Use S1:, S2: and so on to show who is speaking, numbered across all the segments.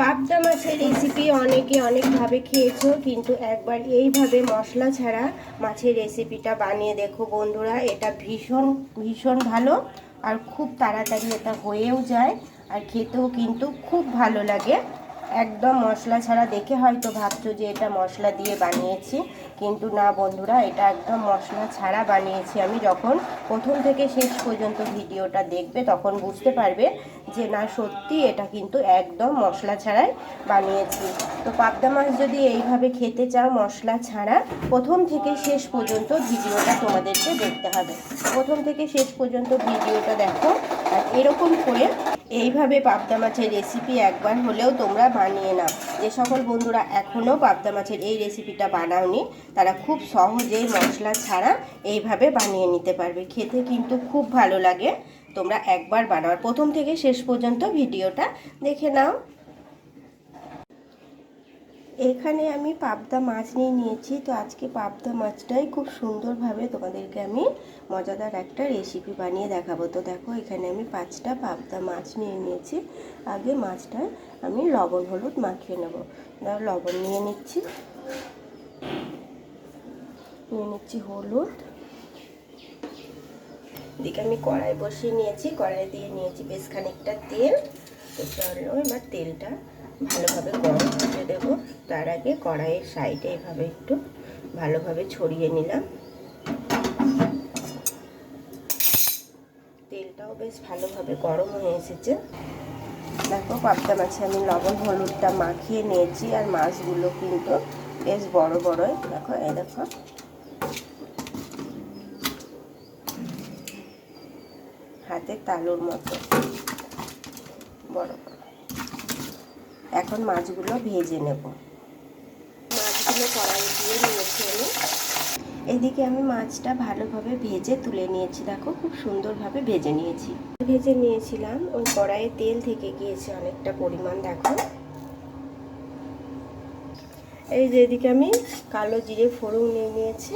S1: পাবদা মাছের রেসিপি অনেকে অনেকভাবে খেয়েছো, কিন্তু একবার এইভাবে মশলা ছাড়া মাছের রেসিপিটা বানিয়ে দেখো বন্ধুরা। এটা ভীষণ ভীষণ ভালো আর খুব তাড়াতাড়ি এটা হয়েও যায় আর খেতেও কিন্তু খুব ভালো লাগে। একদম মশলা ছাড়া দেখে হয়তো ভাবছ যে এটা মশলা দিয়ে বানিয়েছি, কিন্তু না বন্ধুরা, এটা একদম মশলা ছাড়া বানিয়েছি আমি। যখন প্রথম থেকে শেষ পর্যন্ত ভিডিওটা দেখবে, তখন বুঝতে পারবে যে না, সত্যি এটা কিন্তু একদম মশলা ছাড়াই বানিয়েছি। তো পাবদা মাছ যদি এইভাবে খেতে চাও মশলা ছাড়া, প্রথম থেকে শেষ পর্যন্ত ভিডিওটা তোমাদেরকে দেখতে হবে। প্রথম থেকে শেষ পর্যন্ত ভিডিওটা দেখো, আর এরকম করে এইভাবে পাবদা মাছের রেসিপি একবার হলেও তোমরা বানিয়ে নাও। যে সকল বন্ধুরা এখনও পাবদা মাছের এই রেসিপিটা বানাওনি, তারা খুব সহজেই মশলা ছাড়া এইভাবে বানিয়ে নিতে পারবে। খেতে কিন্তু খুব ভালো লাগে। তোমরা একবার বানাও। প্রথম থেকে শেষ পর্যন্ত ভিডিওটা দেখে নাও। এখানে আমি পাবদা মাছ নিয়ে নিয়েছি, তো আজকে পাবদা মাছটাই খুব সুন্দরভাবে তোমাদেরকে আমি মজাদার একটা রেসিপি বানিয়ে দেখাবো। তো দেখো, এখানে আমি পাঁচটা পাবদা মাছ নিয়ে নিয়েছি। আগে মাছটা আমি লবণ, হলুদ মাখিয়ে নেব। লবণ নিয়ে নিচ্ছি। নিয়ে নিচ্ছি হলুদ। দিকে আমি কড়াই বসিয়ে নিয়েছি, কড়াই দিয়ে নিয়েছি বেশ খানিকটা তেল। তো চলো এবার তেলটা ভালোভাবে গরম হতে দেবো। তার আগে কড়াইয়ের সাইডে এভাবে একটু ভালোভাবে ছড়িয়ে নিলাম। তেলটাও বেশ ভালোভাবে গরম হয়ে এসেছে। দেখো পাবদা মাছে আমি লবণ, হলুদটা মাখিয়ে নিয়েছি আর মাছগুলো কিন্তু বেশ বড় বড়ই। দেখো, এই দেখো। হাতে তালুর মতো। বড় বড়। এখন মাছগুলো ভেজে নেব। মাছগুলো কড়াই দিয়ে নিয়েছি আমি। এদিকে আমি মাছটা ভালোভাবে ভেজে তুলে নিয়েছি। দেখো খুব সুন্দরভাবে ভেজে নিয়েছি। ভেজে নিয়েছিলাম। ওই কড়াইয়ে তেল থেকে গিয়েছে অনেকটা পরিমাণ দেখো। এই যে এদিকে আমি কালো জিরে ফোড়ন নিয়ে নিয়েছি।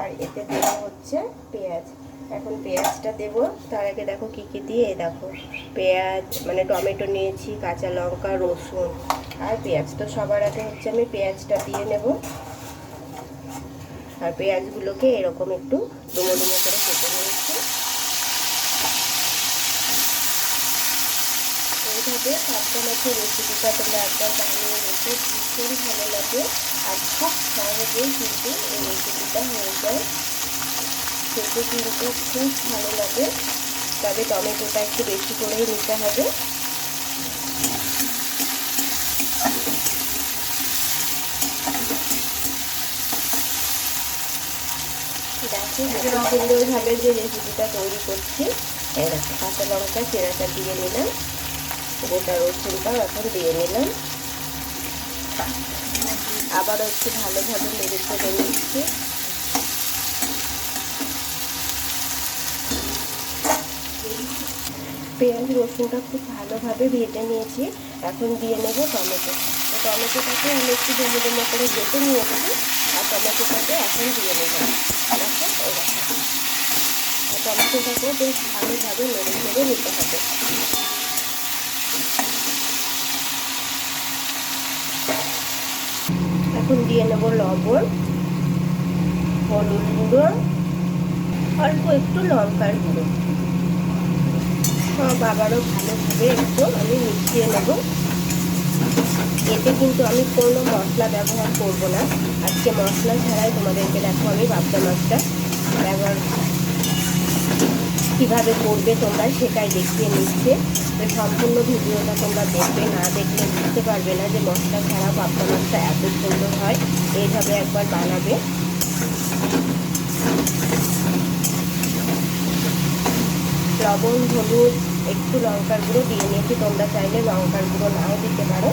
S1: আর এতে দেওয়া হচ্ছে পেঁয়াজ। এখন পেঁয়াজটা দেব। তার আগে দেখো কী কী দিয়ে দেখো পেঁয়াজ মানে টমেটো নিয়েছি, কাঁচা লঙ্কা, রসুন আর পেঁয়াজ। তো সবার আগে হচ্ছে আমি পেঁয়াজটা দিয়ে নেব। আর পেঁয়াজগুলোকে এরকম একটু ডুমো ডুমো করে কেটে নিয়েছি। এইভাবে পাঁচটা মাছের রেসিপিটা তোমরা একবার বানিয়ে রেখে ভীষণ ভালো লাগে। আর খুব সহজেই কিন্তু এই রেসিপিটা হয়ে যায়। খেতে কিন্তু খুব ভালো লাগে। তবে টমেটোটা একটু বেশি করেই নিতে হবে। দেখো সুন্দরভাবে যে রেসিপিটা তৈরি করছি। কাঁচা লঙ্কা চেরাটা দিয়ে নিলাম। গোটা রসুনটাও এখন দিয়ে নিলাম। আবারও একটু ভালোভাবে নেড়ে চেড়ে নিচ্ছি। পেঁয়াজ রসুনটা খুব ভালোভাবে ভেজে নিয়েছি। এখন দিয়ে নেব টমেটো। তো টমেটোটাকে আমি একটু ডুমো ডুমো করে কেটে নিয়েছি আর টমেটোটাকে এখন দিয়ে দেখো আর টমেটোটাকেও বেশ ভালোভাবে নেড়ে চেড়ে নিতে হবে। এখন দিয়ে নেব লবণ, হলুদ গুঁড়ো, অল্প একটু লঙ্কার গুঁড়ো। সব আবারও ভালোভাবে একটু আমি মিশিয়ে নেব। এতে কিন্তু আমি কোনো মশলা ব্যবহার করব না। আজকে মশলা ছাড়াই তোমাদেরকে দেখো আমি বাপটা মাছটা ব্যবহার কীভাবে করবে তোমরা সেটাই দেখিয়ে নিচ্ছে। তো সম্পূর্ণ ভিডিওটা তোমরা দেখবে, না দেখলে বুঝতে পারবে না যে মশলা ছাড়া পাবদা মাছটা এত সুন্দর হয়। এইভাবে একবার বানাবে। লবণ, হলুদ, একটু লঙ্কার গুঁড়ো দিয়ে নিয়েছি। তোমরা চাইলে লঙ্কার গুঁড়ো নাও, দিতে পারো।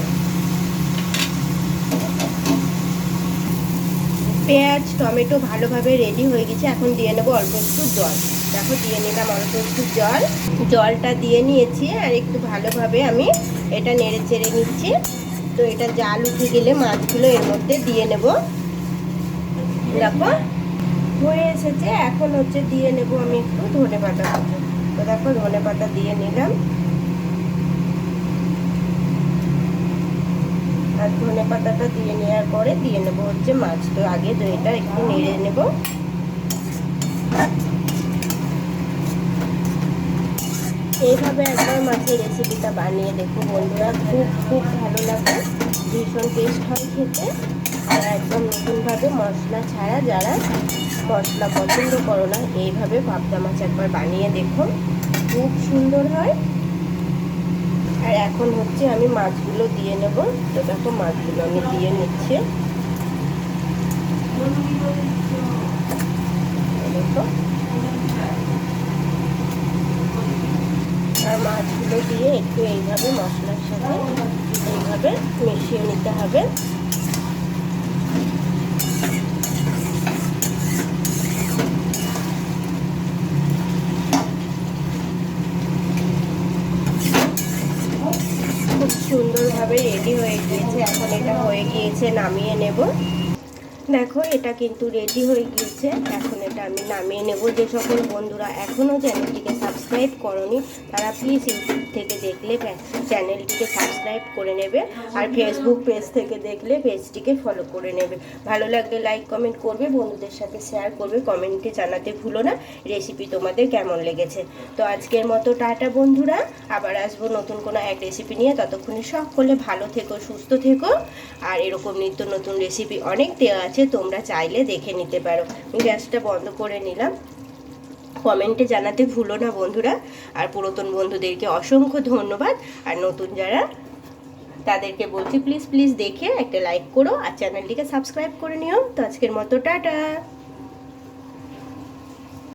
S1: পেঁয়াজ, টমেটো ভালোভাবে রেডি হয়ে গেছে। এখন দিয়ে নেব অল্প একটু জল। দেখো, দিয়ে নিলাম অল্প একটু জল। জলটা দিয়ে নিয়েছি আর একটু ভালোভাবে আমি এটা নেড়ে চেড়ে নিচ্ছি। তো এটা জাল উঠে গেলে মাছগুলো এর মধ্যে দিয়ে নেব। দেখো, হয়ে এসেছে। এখন হচ্ছে দিয়ে নেব আমি একটু ধনে পাতা তো দেখো ধনে পাতা দিয়ে নিলাম। আর ধনে পাতাটা দিয়ে নেওয়ার পরে দিয়ে নেব হচ্ছে মাছ। তো আগে দইটা একটু নেড়ে নেব। এইভাবে একবার মাছের রেসিপিটা বানিয়ে দেখো বন্ধুরা, খুব খুব ভালো লাগে। ভীষণ টেস্ট হয় খেতে। আর একদম নতুনভাবে মশলা ছাড়া যারা মশলা পছন্দ করো না, এইভাবে পাবদা মাছ একবার বানিয়ে দেখো। খুব সুন্দর হয়। আর এখন হচ্ছে আমি মাছগুলো দিয়ে নেব। তো দেখো মাছগুলো আমি দিয়ে নিচ্ছি। আর মাছগুলো দিয়ে একটু এইভাবে মশলার সাথে এইভাবে মিশিয়ে নিতে হবে খুব সুন্দরভাবে গিয়েছে এখন এটা হয়ে গিয়েছে, নামিয়ে নেব। দেখো, এটা কিন্তু রেডি হয়ে গিয়েছে। এখন এটা আমি নামিয়ে নেব। যে সকল বন্ধুরা এখনও চ্যানেলটিকে সাবস্ক্রাইব করনি, তারা প্লিজ ইউটিউব থেকে দেখলে চ্যানেলটিকে সাবস্ক্রাইব করে নেবে আর ফেসবুক পেজ থেকে দেখলে পেজটিকে ফলো করে নেবে। ভালো লাগলে লাইক কমেন্ট করবে, বন্ধুদের সাথে শেয়ার করবে কমেন্টে জানাতে ভুলো না রেসিপি তোমাদের কেমন লেগেছে। তো আজকের মতো টাটা বন্ধুরা, আবার আসব নতুন কোনো এক রেসিপি নিয়ে, ততক্ষণে সকলে ভালো থেকো, সুস্থ থেকো, আর এরকম নিত্য নতুন রেসিপি অনেক দেওয়া আছে, তোমরা চাইলে দেখে নিতে পারো। গ্যাসটা বন্ধ করে নিলাম। কমেন্টে জানাতে ভুলো না বন্ধুরা। আর পুরাতন বন্ধুদেরকে অসংখ্য ধন্যবাদ। আর নতুন যারা, তাদেরকে বলছি প্লিজ প্লিজ দেখে একটা লাইক করো। আর চ্যানেলটিকে সাবস্ক্রাইব করে নিও। তো আজকের মতো, টাটা!